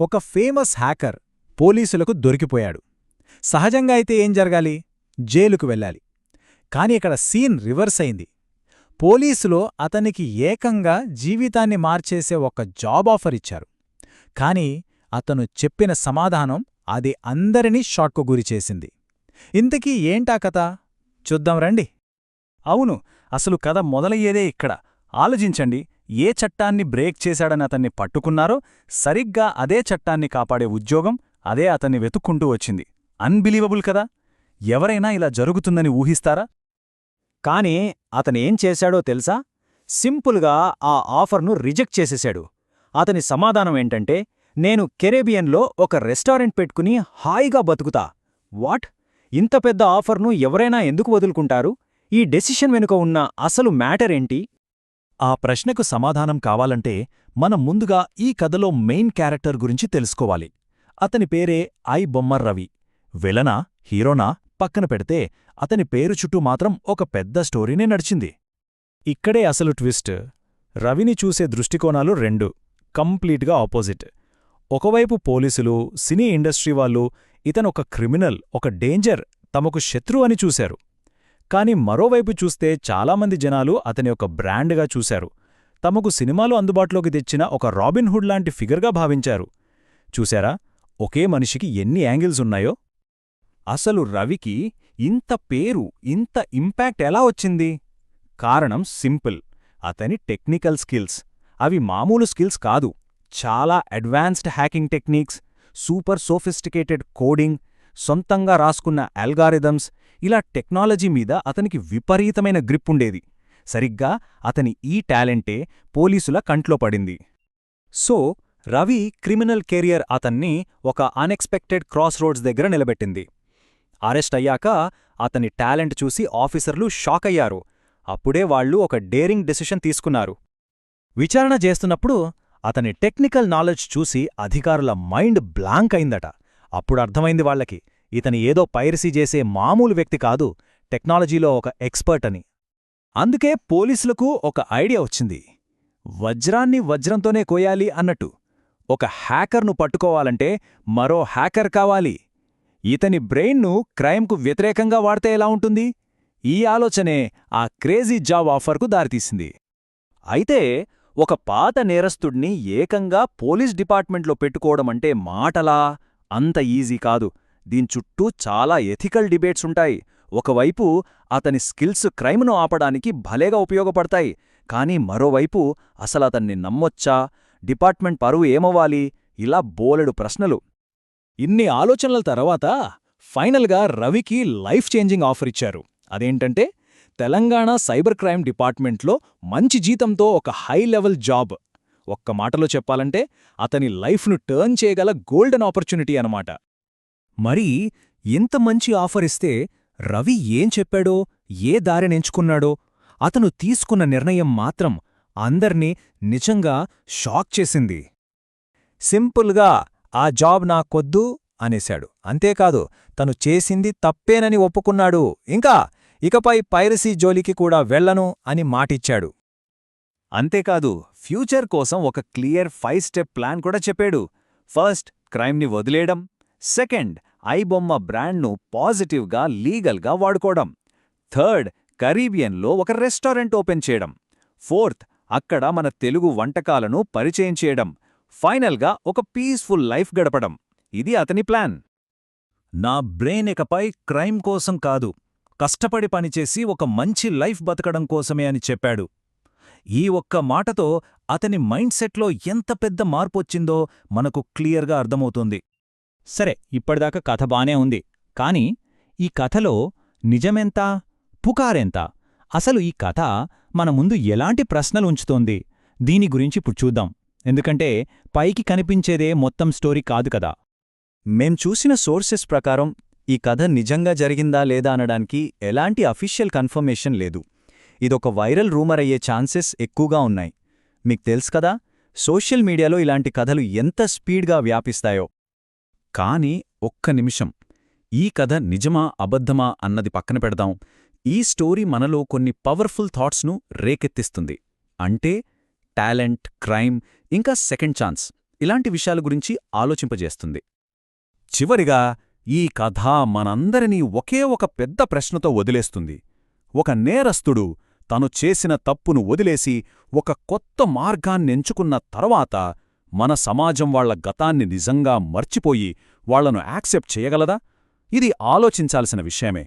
ఒక famous hacker పోలీసులకు దొరికిపోయాడు. సహజంగా అయితే ఏం జరగాలి? జైలుకు వెళ్ళాలి. కాని ఇక్కడ సీన్ రివర్స్ అయింది. పోలీసులో అతనికి ఏకంగా జీవితాన్ని మార్చేసే ఒక జాబ్ ఆఫర్ ఇచ్చారు. కాని అతను చెప్పిన సమాధానం అది అందరినీ షాక్కు గురిచేసింది ఇంతకీ ఏంటా కథ? చూద్దాం రండి. అవును అసలు కథ మొదలయ్యేదే ఇక్కడ. ఆలోచించండి ఏ చట్టాన్ని బ్రేక్ చేశాడని అతన్ని పట్టుకున్నారో సరిగ్గా అదే చట్టాన్ని కాపాడే ఉద్యోగం అదే అతన్ని వెతుక్కుంటూ వచ్చింది. అన్బిలీవబుల్ కదా? ఎవరైనా ఇలా జరుగుతుందని ఊహిస్తారా? కానీ అతనేం చేశాడో తెలుసా? సింపుల్గా ఆ ఆఫర్ను రిజెక్ట్ చేసేశాడు. అతని సమాధానం ఏంటంటే నేను కెరేబియన్లో ఒక రెస్టారెంట్ పెట్టుకుని హాయిగా బతుకుతా. వాట్? ఇంత పెద్ద ఆఫర్ను ఎవరైనా ఎందుకు వదులుకుంటారు? ఈ డెసిషన్ వెనుక ఉన్న అసలు మ్యాటర్ ఏంటి? ఆ ప్రశ్నకు సమాధానం కావాలంటే మనం ముందుగా ఈ కథలో మెయిన్ క్యారెక్టర్ గురించి తెలుసుకోవాలి. అతని పేరే ఐ బొమ్మర్ రవి. విలనా హీరోనా పక్కన పెడితే అతని పేరు చుట్టూ మాత్రం ఒక పెద్ద స్టోరీనే నడిచింది. ఇక్కడే అసలు ట్విస్ట్. రవిని చూసే దృష్టికోణాలు రెండు కంప్లీట్గా ఆపోజిట్. ఒకవైపు పోలీసులు సినీ ఇండస్ట్రీ వాళ్ళు ఇతనొక క్రిమినల్ ఒక డేంజర్ తమకు శత్రు అని చూశారు. కానీ మరోవైపు చూస్తే చాలామంది జనాలు అతని ఒక బ్రాండ్గా చూశారు. తమకు సినిమాలు అందుబాటులోకి తెచ్చిన ఒక రాబిన్ హుడ్ లాంటి ఫిగర్గా భావించారు. చూశారా? ఒకే మనిషికి ఎన్ని యాంగిల్స్ ఉన్నాయో? అసలు రవికి ఇంత పేరు ఇంత ఇంపాక్ట్ ఎలా వచ్చింది? కారణం సింపుల్. అతని టెక్నికల్ స్కిల్స్. అవి మామూలు స్కిల్స్ కాదు. చాలా advanced hacking techniques super sophisticated coding సొంతంగా రాసుకున్న అల్గారిథమ్స్ ఇలా టెక్నాలజీ మీద అతనికి విపరీతమైన గ్రిప్ ఉండేది. సరిగ్గా అతని ఈ టాలెంటే పోలీసుల కంట్లో పడింది. సో రవి క్రిమినల్ కెరియర్ అతన్ని ఒక అన్ఎక్స్పెక్టెడ్ క్రాస్ రోడ్స్ దగ్గర నిలబెట్టింది. అరెస్ట్ అయ్యాక అతని టాలెంట్ చూసి ఆఫీసర్లు షాక్ అయ్యారు. అప్పుడే వాళ్ళు ఒక డేరింగ్ డెసిషన్ తీసుకున్నారు. విచారణ చేస్తున్నప్పుడు అతని టెక్నికల్ నాలెడ్జ్ చూసి అధికారుల మైండ్ బ్లాంక్ అయిందట. అప్పుడు అర్థమైంది వాళ్ళకి ఇతని ఏదో పైరసీ చేసే మామూలు వ్యక్తి కాదు టెక్నాలజీలో ఒక ఎక్స్పర్ట్ అని. అందుకే పోలీసులకు ఒక ఐడియా వచ్చింది. వజ్రాన్ని వజ్రంతోనే కోయాలి అన్నట్టు. ఒక హ్యాకర్ను పట్టుకోవాలంటే మరో హ్యాకర్ కావాలి. ఇతని బ్రెయిన్ను క్రైమ్కు వ్యతిరేకంగా వాడితే ఎలా ఉంటుంది? ఈ ఆలోచనే ఆ క్రేజీ జాబ్ ఆఫర్కు దారితీసింది. అయితే ఒక పాత నేరస్తుడిని ఏకంగా పోలీస్ డిపార్ట్మెంట్లో పెట్టుకోవడమంటే మాటలా? అంత ఈజీ కాదు. దీని చుట్టూ చాలా ఎథికల్ డిబేట్స్ ఉంటాయి. ఒకవైపు అతని స్కిల్స్ క్రైమ్ను ఆపడానికి భలేగా ఉపయోగపడతాయి. కానీ మరోవైపు అసలతన్ని నమ్మొచ్చా? డిపార్ట్మెంట్ పరువు ఏమవ్వాలి? ఇలా బోలెడు ప్రశ్నలు. ఇన్ని ఆలోచనల తర్వాత ఫైనల్గా రవికి లైఫ్ చేంజింగ్ ఆఫర్ ఇచ్చారు. అదేంటంటే తెలంగాణ సైబర్ క్రైమ్ డిపార్ట్మెంట్లో మంచి జీతంతో ఒక హై లెవెల్ జాబ్. ఒక్క మాటలో చెప్పాలంటే అతని లైఫ్ను టర్న్ చేయగల గోల్డెన్ ఆపర్చునిటీ అనమాట మరి ఇంత మంచి ఆఫర్ ఇస్తే రవి ఏం చెప్పాడో ఏ దారినెంచుకున్నాడో అతను తీసుకున్న నిర్ణయం మాత్రం అందర్నీ నిజంగా షాక్ చేసింది. సింపుల్గా ఆ జాబ్ నాకొద్దు అనేశాడు. అంతేకాదు తను చేసింది తప్పేనని ఒప్పుకున్నాడు. ఇంకా ఇకపై పైరసీ జోలికి కూడా వెళ్ళను అని మాటిచ్చాడు. అంతేకాదు ఫ్యూచర్ కోసం ఒక క్లియర్ ఫైవ్ స్టెప్ ప్లాన్ కూడా చెప్పాడు. ఫస్ట్ క్రైమ్ని వదిలేయడం. సెకండ్ ఐబొమ్మ బ్రాండ్ను పాజిటివ్గా లీగల్గా వాడుకోవడం. థర్డ్ కరీబియన్లో ఒక రెస్టారెంట్ ఓపెన్ చేయడం. ఫోర్త్ అక్కడ మన తెలుగు వంటకాలను పరిచయం చేయడం. ఫైనల్గా ఒక పీస్ఫుల్ లైఫ్ గడపడం. ఇది అతని ప్లాన్. నా బ్రెయిన్ ఇకపై క్రైమ్ కోసం కాదు కష్టపడి పనిచేసి ఒక మంచి లైఫ్ బతకడం కోసమే అని చెప్పాడు. ఈ ఒక్క మాటతో అతని మైండ్ సెట్లో ఎంత పెద్ద మార్పొచ్చిందో మనకు క్లియర్గా అర్థమవుతుంది. సరే ఇప్పటిదాకా కథ బానే ఉంది. కాని ఈ కథలో నిజమెంత పుకారెంత? అసలు ఈ కథ మన ముందు ఎలాంటి ప్రశ్నలు ఉంచుతోంది? దీని గురించి ఇప్పుడు చూద్దాం. ఎందుకంటే పైకి కనిపించేదే మొత్తం స్టోరీ కాదు కదా. మేం చూసిన సోర్సెస్ ప్రకారం ఈ కథ నిజంగా జరిగిందా లేదా అనడానికి ఎలాంటి అఫీషియల్ కన్ఫర్మేషన్ లేదు. ఇదొక వైరల్ రూమర్ అయ్యే ఛాన్సెస్ ఎక్కువగా ఉన్నాయి. మీకు తెలుసు కదా సోషల్ మీడియాలో ఇలాంటి కథలు ఎంత స్పీడ్గా వ్యాపిస్తాయో. కాని ఒక్క నిమిషం. ఈ కథ నిజమా అబద్ధమా అన్నది పక్కన పెడదాం. ఈ స్టోరీ మనలో కొన్ని పవర్ఫుల్ థాట్స్ను రేకెత్తిస్తుంది. అంటే టాలెంట్ క్రైమ్ ఇంకా సెకండ్ ఛాన్స్ ఇలాంటి విషయాల గురించి ఆలోచింపజేస్తుంది. చివరిగా ఈ కథ మనందరినీ ఒకే ఒక పెద్ద ప్రశ్నతో వదిలేస్తుంది. ఒక నేరస్తుడు తను చేసిన తప్పును వదిలేసి ఒక కొత్త మార్గాన్నెంచుకున్న తర్వాత మన సమాజం వాళ్ళ గతాన్ని నిజంగా మర్చిపోయి వాళ్ళను యాక్సెప్ట్ చేయగలదా? ఇది ఆలోచించాల్సిన విషయమే.